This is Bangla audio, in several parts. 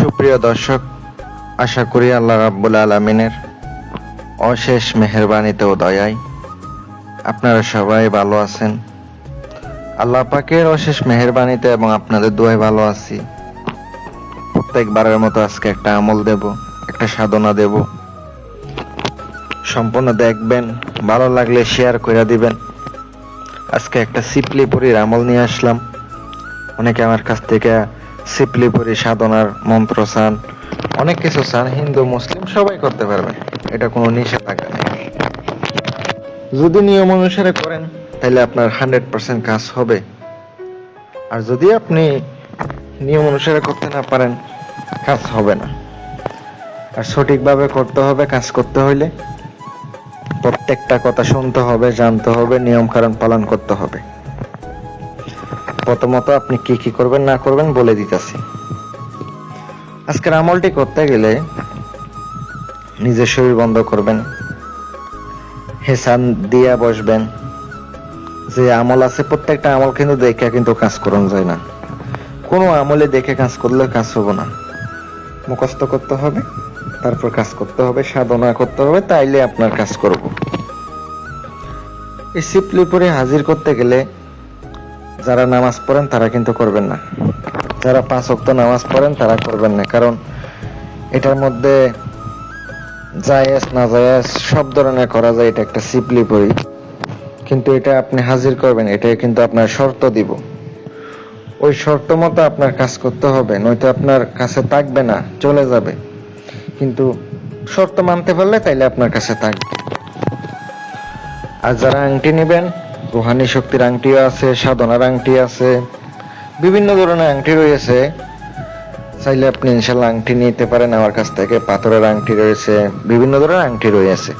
সুপ্রিয় দর্শক, আশা করি আল্লাহ রাব্বুল আলমিনের অশেষ মেহরবানিতে ও দয়ায় আপনারা সবাই ভালো আছেন। আল্লাহ পাকের অশেষ মেহরবানিতে এবং আপনাদের দোয়ায় ভালো আছি। প্রত্যেকবারের মতো আজকে একটা আমল দেব, একটা সাধনা দেব। সম্পূর্ণ দেখবেন, ভালো লাগলে শেয়ার করে দিবেন। আজকে একটা সিপলিপুরির আমল নিয়ে আসলাম। অনেকে আমার কাছ থেকে সিপলিপুরি সাধনার মন্ত্র চান, অনেক কিছু চান, হিন্দু, মুসলিম, সবাই করতে পারবে এটা কোনো নিষেধাজ্ঞা নেই। যদি নিয়ম অনুসারে করেন, তাহলে আপনার হান্ড্রেড পার্সেন্ট কাজ হবে। আর যদি আপনি নিয়ম অনুসারে করতে না পারেন, কাজ হবে না। আর সঠিকভাবে করতে হবে, কাজ করতে হইলে প্রত্যেকটা কথা শুনতে হবে, জানতে হবে নিয়ম কারণ পালন করতে হবে। প্রথমত আপনি কি কি করবেন, না করবেন বলে দিতেছি। আজকের আমলটি করতে গেলে নিজের শরীর বন্ধ করবেন, হেসান দিয়া বসবেন। যে আমল আছে, প্রত্যেকটা আমল কিন্তু দেখে কিন্তু কাজ করুন যায় না। কোনো আমলে দেখে কাজ করলে কাজ হবে না। মুখস্থ করতে হবে, তারপর কাজ করতে হবে, সাধনা করতে হবে, তাইলে আপনার কাজ করব। এই সিপলিপুরে হাজির করতে গেলে যারা নামাজ পড়েন, তারা কিন্তু করবেন না। যারা পাঁচ ওয়াক্ত নামাজ পড়েন, তারা করবেন না। কারণ এটার মধ্যে জায়েজ না জায়েজ সব ধরনের করা যায়, এটা একটা সিপলি পড়ি কিন্তু এটা আপনি হাজির করবেন, এটা কিন্তু আপনার শর্ত দিব। ওই শর্ত মতো আপনার কাজ করতে হবে, নয়তো আপনার কাছে থাকবে না, চলে যাবে। কিন্তু শর্ত মানতে পারলে তাইলে আপনার কাছে থাকবে। আর যারা আংটি নেবেন রুহানি শক্তির আংটিও আছে, সাধনার আংটি আছে, বিভিন্ন ধরনের আংটি রয়েছে। চাইলে আপনি ইনশাল্লাহ আংটি নিতে পারেন, আমার কাছ থেকে পাথরের আংটি রয়েছে, বিভিন্ন ধরনের আংটি রয়েছে,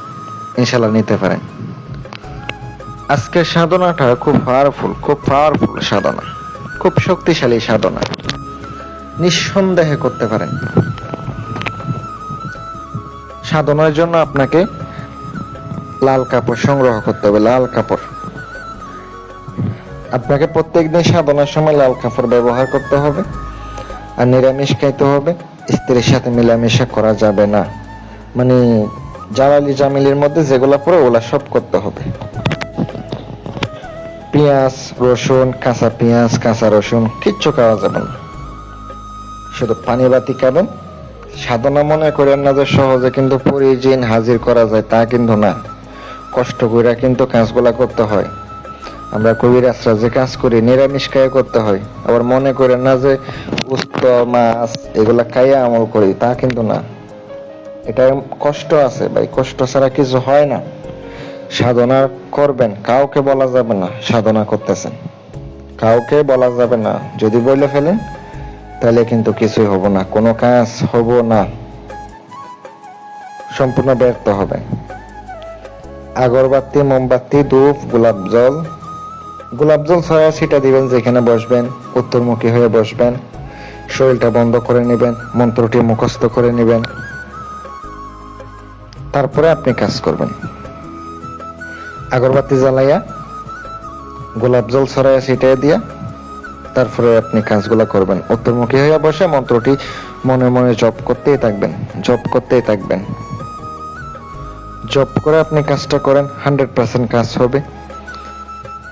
ইনশাল্লাহ নিতে পারেন। আজকের সাধনাটা খুব পাওয়ারফুল খুব পাওয়ারফুল সাধনা, খুব শক্তিশালী সাধনা। নিঃসন্দেহে করতে পারেন। সাধনার জন্য আপনাকে লাল কাপড় সংগ্রহ করতে হবে, লাল কাপড়। আপনাকে প্রত্যেকদিন সাধনার সময় লাল কাপড় ব্যবহার করতে হবে আর নিরামিষ খাইতে হবে। স্ত্রীর সাথে মিলামিশা করা যাবে না। মানে জালালি জামিলির মধ্যে যেগুলা পড়ে ওগুলা সব করতে হবে। পেঁয়াজ, রসুন, কাঁচা পেঁয়াজ, কাঁচা রসুন কিচ্ছু খাওয়া যাবে না। শুধু পানি বাতি খাবেন। সাধনা মনে করেন না যে সহজে কিন্তু পরিজিন হাজির করা যায় তা কিন্তু না। কষ্ট করে কিন্তু কাজগুলা করতে হয়। আমরা কবিরাজরা যে কাজ করি, নিরামিষ খাইয়ে করতে হয়। আবার মনে করেন না যে উস্ত মাছ এগুলা খাইয়ে আমল করি, তা কিন্তু না। এটা কষ্ট আছে ভাই, কষ্ট ছাড়া কিছু হয় না। সাধনা করবেন, কাউকে বলা যাবে না সাধনা করতেছেন। কাউকে বলা যাবে না। যদি বলে ফেলেন, তাহলে কিন্তু কিছুই হব না, কোনো কাজ হব না। সম্পূর্ণ ব্যর্থ হবে। আগরবাতি, মোমবাতি, ধূপ, গোলাপ জল গোলাপ জল ছড়া ছিটা দিবেন যেখানে বসবেন, উত্তরমুখী হয়ে বসবেন, শরীরটা বন্ধ করে নেবেন, মন্ত্রটি মুখস্থ করে নেবেন। তারপরে আপনি কাজ করবেন। আগরবাতি জ্বালাইয়া গোলাপ জল ছড়াইয়া ছিটাই দিয়া তারপরে আপনি কাজগুলো করবেন। উত্তরমুখী হয়ে বসে মন্ত্রটি মনে মনে জপ করতেই থাকবেন, জপ করতেই থাকবেন। জপ করে আপনি কাজটা করেন হান্ড্রেড পার্সেন্ট কাজ হবে।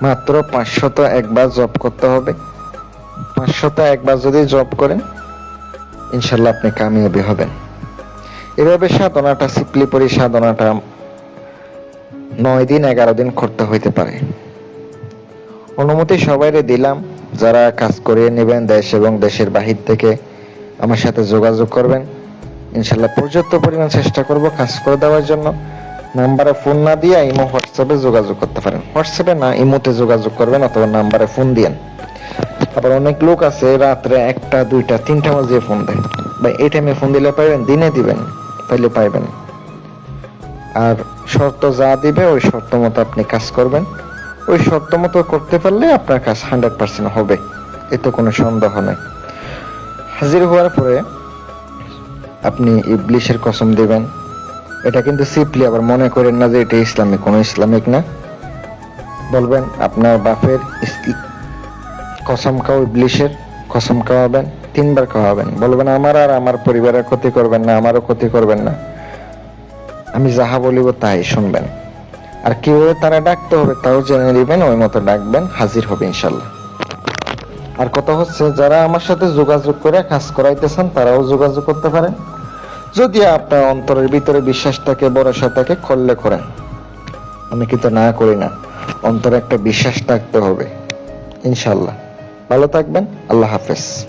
মাত্র পাঁচশত একবার জব করতে হবে। পাঁচশত একবার যদি জব করেন, ইনশাল্লাহ আপনি কামিয়াবি হবেন। এভাবে সাধনাটা সিপলিপরি সাধনাটা নয় দিন, এগারো দিন করতে হইতে পারে। অনুমতি সবাইরে দিলাম, যারা কাজ করিয়ে নেবেন, দেশ এবং দেশের বাহির থেকে আমার সাথে যোগাযোগ করবেন। ইনশাল্লাহ পর্যাপ্ত পরিমাণ চেষ্টা করব কাজ করে দেওয়ার জন্য। নাম্বারে ফোন না দিয়ে ইমো, হোয়াটসঅ্যাপে যোগাযোগ করতে পারেন। হোয়াটসঅ্যাপে না, ইমোতে যোগাযোগ করবেন অথবা নাম্বারে ফোন দিয়েন। আবার অনেক লোক আছে, রাত্রে একটা, দুইটা, তিনটা বাজে ফোন দেয়। বা এই টাইমে ফোন দিলে পাইবেন, দিনে দিবেন তাইলে পাইবেন। আর শর্ত যা দিবে, ওই শর্ত মতো আপনি কাজ করবেন। ওই শর্ত মতো করতে পারলে আপনার কাজ হান্ড্রেড পার্সেন্ট হবে। এতে কোনো সন্দেহ নেই। হাজির হওয়ার পরে আপনি ইবলিশের কসম দিবেন। এটা কিন্তু সিপলি আবার মনে করেন না যে এটা ইসলামিক, কোনো ইসলামিক না। বলবেন, আপনার বাপের কসম খাও ইবলিশের কসম খাওয়াবেন, তিনবার খাওয়াবেন। বলবেন, আমার আর আমার পরিবারের ক্ষতি করবেন না, আমারও ক্ষতি করবেন না। আমি যাহা বলিব তাই শুনবেন। আর কীভাবে তারা ডাকতে হবে তাও জেনে নেবেন, ওই মতো ডাকবেন, হাজির হবে ইনশাল্লাহ। আর কথা হচ্ছে, যারা আমার সাথে যোগাযোগ করে কাজ করাইতেছেন, তারাও যোগাযোগ করতে পারেন। যদি আপনার অন্তরের ভিতরে বিশ্বাসটাকে থাকে, ভরসা থাকে, করলে করেন। আমি কিন্তু না করি না। অন্তরে একটা বিশ্বাস থাকতে হবে। ইনশাল্লাহ ভালো থাকবেন। আল্লাহ হাফেজ।